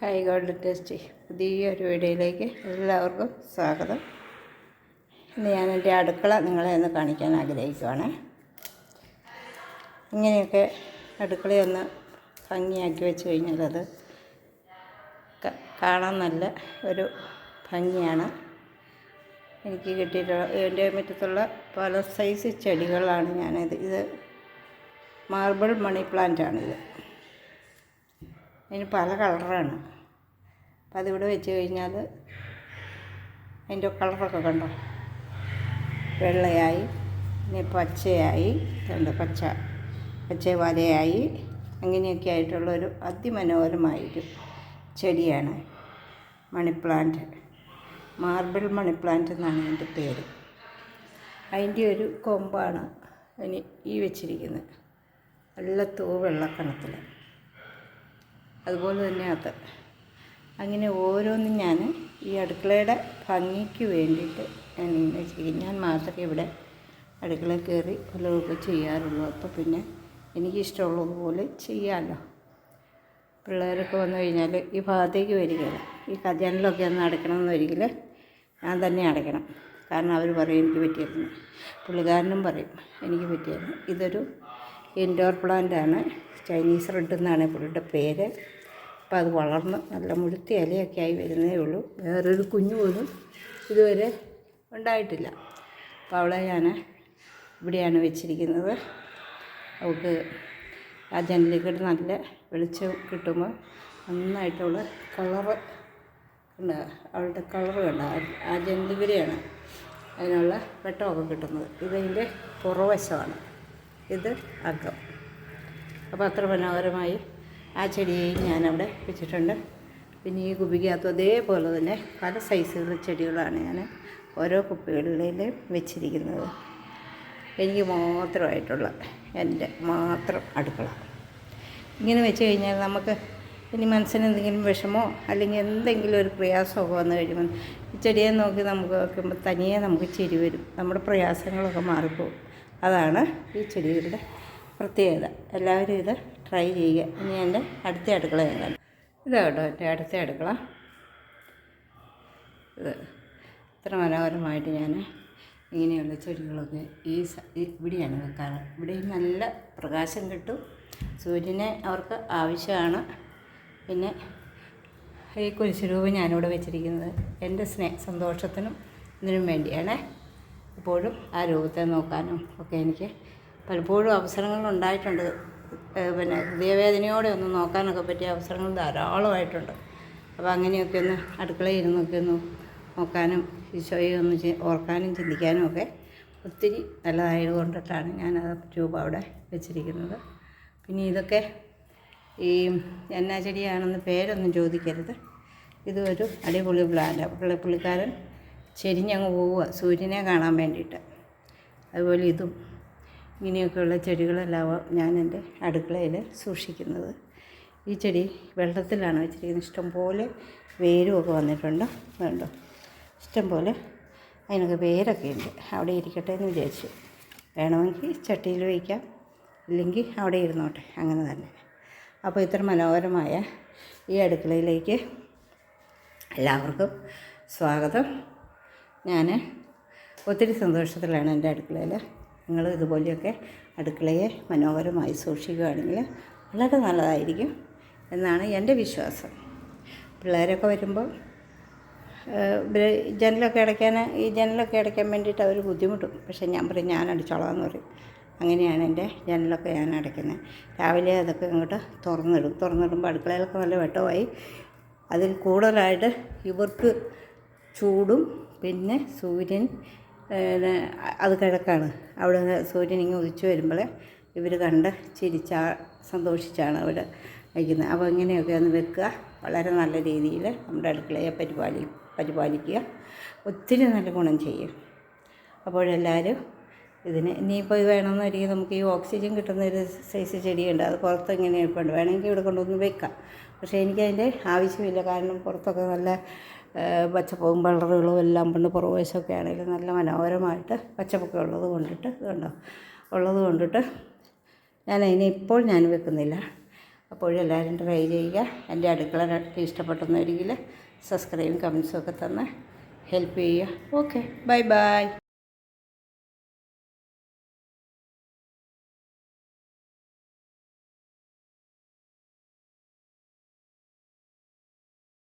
Hi gold പുതിയ പുതിയൊരു വീഡിയോയിലേക്ക് എല്ലാവർക്കും സ്വാഗതം. ഇന്ന് ഞാൻ എന്റെ അടുക്കള നിങ്ങളെ ഒന്ന് കാണിക്കാൻ ആഗ്രഹിക്കുവാണ്. ഇങ്ങനെയൊക്കെ അടുക്കളയൊന്ന് ഭംഗിയാക്കി വെച്ച് കഴിഞ്ഞാൽ അത് കാണാൻ നല്ല ഒരു ഭംഗിയാണ്. എനിക്ക് കിട്ടിയിട്ടുള്ള എന്റെ മുറ്റത്തുള്ള പല സൈസ് ചെടികളാണ് ഞാനിത് ഇത് മാർബിൾ മണി പ്ലാന്റ് പ്ലാന്റാണിത് അതിന് പല കളറാണ്. അപ്പം അതിവിടെ വെച്ച് കഴിഞ്ഞാൽ അതിന്റെ കളറൊക്കെ കണ്ടോ? വെള്ളയായി പിന്നെ പച്ചയായി കണ്ടോ? പച്ച പച്ച വലയായി. അങ്ങനെയൊക്കെ ആയിട്ടുള്ളൊരു അതിമനോഹരമായൊരു ചെടിയാണ് money plant marble money plant എന്നാണ് അതിന്റെ പേര്. അതിന്റെ ഒരു കൊമ്പാണ് അതിന് ഈ വെച്ചിരിക്കുന്നത്. നല്ല തൂ വെള്ളക്കണത്തിൽ അതുപോലെ തന്നെ അത്. അങ്ങനെ ഓരോന്നും ഞാൻ ഈ അടുക്കളയുടെ ഭംഗിക്ക് വേണ്ടിയിട്ട് ഞാൻ ഇങ്ങനെ ചെയ്യും. ഞാൻ മാത്രമേ ഇവിടെ അടുക്കള കയറി വല്ലതൊക്കെ ചെയ്യാറുള്ളൂ. അപ്പോൾ പിന്നെ എനിക്കിഷ്ടമുള്ളതുപോലെ ചെയ്യാമല്ലോ പിള്ളേരൊക്കെ വന്നു കഴിഞ്ഞാൽ ഈ ഭാഗത്തേക്ക് വരികയില്ല. ഈ ജനലൊക്കെ ഒന്ന് അടയ്ക്കണമെന്ന് ഒരിക്കൽ ഞാൻ തന്നെ അടയ്ക്കണം. കാരണം അവർ പറയും എനിക്ക് പറ്റിയിരുന്നു പുള്ളിക്കാരനും പറയും എനിക്ക് പറ്റിയിരുന്നു ഇതൊരു ഇൻഡോർ പ്ലാന്റാണ് ചൈനീസ് റെഡ് എന്നാണ് പുള്ളിയുടെ പേര്. അപ്പോൾ അത് വളർന്ന് നല്ല മുഴുത്തി ഇലയൊക്കെ ആയി വരുന്നേ ഉള്ളൂ. വേറൊരു കുഞ്ഞു പോലും ഇതുവരെ ഉണ്ടായിട്ടില്ല. അപ്പോൾ അവളെ ഞാൻ ഇവിടെയാണ് വെച്ചിരിക്കുന്നത്. അവൾക്ക് ആ ജനലിൽ നല്ല വെളിച്ചം കിട്ടുമ്പോൾ നന്നായിട്ടുള്ള കളറ് ഉണ്ട് അവളുടെ കളറ് കണ്ട. ആ ജനലിവിടെയാണ് അതിനുള്ള വെട്ടമൊക്കെ കിട്ടുന്നത്. ഇതതിന്റെ പുറവശമാണ്. ഇത് അകം. അപ്പോൾ അത്ര മനോഹരമായി ആ ചെടിയെ ഞാനവിടെ വെച്ചിട്ടുണ്ട്. പിന്നെ ഈ കുപ്പിക്കകത്ത് അതേപോലെ തന്നെ പല സൈസുള്ള ചെടികളാണ് ഞാൻ ഓരോ കുപ്പികളിലും വെച്ചിരിക്കുന്നത്. എനിക്ക് മാത്രമായിട്ടുള്ള എന്റെ മാത്രം അടുക്കള. ഇങ്ങനെ വെച്ച് കഴിഞ്ഞാൽ നമുക്ക് ഇനി മനസ്സിന് എന്തെങ്കിലും വിഷമോ അല്ലെങ്കിൽ എന്തെങ്കിലും ഒരു പ്രയാസമൊക്കെ വന്നു കഴിയുമ്പോൾ ഈ ചെടിയെ നോക്കി നമുക്ക് നോക്കുമ്പോൾ തനിയെ നമുക്ക് ചിരി വരും. നമ്മുടെ പ്രയാസങ്ങളൊക്കെ മാറിപ്പോകും അതാണ് ഈ ചെടികളുടെ പ്രത്യേകത എല്ലാവരും ഇത് ട്രൈ ചെയ്യുക. ഇനി എന്റെ അടുത്ത അടുക്കള ഞാൻ കണ്ടു എന്റെ അടുത്ത അടുക്കള. ഇത് ഇത്ര മനോഹരമായിട്ട് ഞാൻ ഇങ്ങനെയുള്ള ചെടികളൊക്കെ ഈ ഇവിടെയാണ് വെക്കാറ്. ഇവിടെയും നല്ല പ്രകാശം കിട്ടും. സൂര്യനെ അവർക്ക് ആവശ്യമാണ്. പിന്നെ ഈ കുരിശുരൂപം ഞാനിവിടെ വെച്ചിരിക്കുന്നത് എന്റെ സ്നേഹ സന്തോഷത്തിനും ഇതിനും വേണ്ടിയാണ്. എപ്പോഴും ആ രൂപത്തെ നോക്കാനും ഒക്കെ എനിക്ക് പലപ്പോഴും അവസരങ്ങൾ ഉണ്ടായിട്ടുണ്ട്. പിന്നെ ഹൃദയവേദനയോടെ ഒന്ന് നോക്കാനൊക്കെ പറ്റിയ അവസരങ്ങൾ ധാരാളമായിട്ടുണ്ട്. അപ്പോൾ അങ്ങനെയൊക്കെ ഒന്ന് അടുക്കളയിൽ ഇരുന്നൊക്കെ ഒന്ന് നോക്കാനും ഈശോയെ ഒന്ന് ഓർക്കാനും ചിന്തിക്കാനും ഒക്കെ ഒത്തിരി നല്ലതായത് കൊണ്ടിട്ടാണ് ഞാൻ ആ രൂപ അവിടെ വെച്ചിരിക്കുന്നത്. പിന്നെ ഇതൊക്കെ ഈ എന്നാ ചെടിയാണെന്ന് പേരൊന്നും ചോദിക്കരുത്. ഇതൊരു അടിപൊളി പ്ലാന്റ്. പുള്ളി പുള്ളിക്കാരൻ ചെരിഞ്ഞങ്ങ് പോവുക സൂര്യനെ കാണാൻ വേണ്ടിയിട്ട്. അതുപോലെ ഇതും. ഇങ്ങനെയൊക്കെയുള്ള ചെടികളെല്ലാം ഞാൻ എന്റെ അടുക്കളയിൽ സൂക്ഷിക്കുന്നത്. ഈ ചെടി വെള്ളത്തിലാണ് വെച്ചിരിക്കുന്നത്. ഇഷ്ടംപോലെ വേരുമൊക്കെ വന്നിട്ടുണ്ട്. വേണ്ടോ ഇഷ്ടംപോലെ അതിനൊക്കെ വേരൊക്കെ ഉണ്ട്. അവിടെ ഇരിക്കട്ടെ എന്ന് വിചാരിച്ചു. വേണമെങ്കിൽ ചട്ടിയിൽ വയ്ക്കാം. ഇല്ലെങ്കിൽ അവിടെ ഇരുന്നോട്ടെ. അങ്ങനെ തന്നെ. അപ്പോൾ ഇത്ര മനോഹരമായ ഈ അടുക്കളയിലേക്ക് എല്ലാവർക്കും സ്വാഗതം. ഞാൻ ഒത്തിരി സന്തോഷത്തിലാണ് എന്റെ അടുക്കളയിൽ നിങ്ങൾ ഇതുപോലെയൊക്കെ അടുക്കളയെ മനോഹരമായി സൂക്ഷിക്കുകയാണെങ്കിൽ വളരെ നല്ലതായിരിക്കും എന്നാണ് എന്റെ വിശ്വാസം. പിള്ളേരൊക്കെ വരുമ്പോൾ ജനലൊക്കെ അടയ്ക്കാൻ ഈ ജനലൊക്കെ അടയ്ക്കാൻ വേണ്ടിയിട്ട് അവർ ബുദ്ധിമുട്ടും. പക്ഷേ ഞാൻ പറയും ഞാൻ അടിച്ചോളാം എന്ന് പറയും. അങ്ങനെയാണ് എന്റെ ജനലൊക്കെ ഞാൻ അടയ്ക്കുന്നത്. രാവിലെ അതൊക്കെ അങ്ങോട്ട് തുറന്നിടും. തുറന്നിടുമ്പോൾ അടുക്കളയിലൊക്കെ നല്ല വെട്ടമായി. അതിൽ കൂടുതലായിട്ട് ഇവർക്ക് ചൂടും പിന്നെ സൂര്യൻ അത് കിഴക്കാണ്. അവിടെ സൂര്യൻ ഇങ്ങനെ ഉദിച്ചു വരുമ്പോൾ ഇവർ കണ്ട് ചിരിച്ചാ സന്തോഷിച്ചാണ് അവർ വയ്ക്കുന്നത് അപ്പോൾ ഇങ്ങനെയൊക്കെ ഒന്ന് വെക്കുക. വളരെ നല്ല രീതിയിൽ നമ്മുടെ അടുക്കളയെ പരിപാലി പരിപാലിക്കുക. ഒത്തിരി നല്ല ഗുണം ചെയ്യും. അപ്പോഴെല്ലാവരും ഇതിന് ഇനിയിപ്പോൾ ഇത് വേണമെന്ന് ഒരിക്കലും നമുക്ക് ഈ ഓക്സിജൻ കിട്ടുന്ന ഒരു സൈസ് ചെടിയുണ്ട്. അത് പുറത്ത് ഇങ്ങനെ ഇരിപ്പുണ്ട്. വേണമെങ്കിൽ ഇവിടെ കൊണ്ടുവന്ന് വെക്കാം. പക്ഷേ എനിക്കതിന്റെ ആവശ്യമില്ല. കാരണം പുറത്തൊക്കെ നല്ല പച്ചപ്പും കളറുകളും എല്ലാം പണ്ട് പുറകുവശമൊക്കെ ആണെങ്കിലും നല്ല മനോഹരമായിട്ട് പച്ചപ്പൊക്കെ ഉള്ളത് കൊണ്ടിട്ട് ഇതുണ്ടോ ഉള്ളത് കൊണ്ടിട്ട് ഞാൻ അതിനെ ഇപ്പോൾ ഞാൻ വെക്കുന്നില്ല. അപ്പോഴും എല്ലാവരും ട്രൈ ചെയ്യുക എന്റെ അടുക്കള ഇഷ്ടപ്പെട്ടെന്നായിരിക്കില്ല. സബ്സ്ക്രൈബും കമൻസും ഒക്കെ തന്ന് ഹെൽപ്പ് ചെയ്യുക. ഓക്കെ. Bye bye.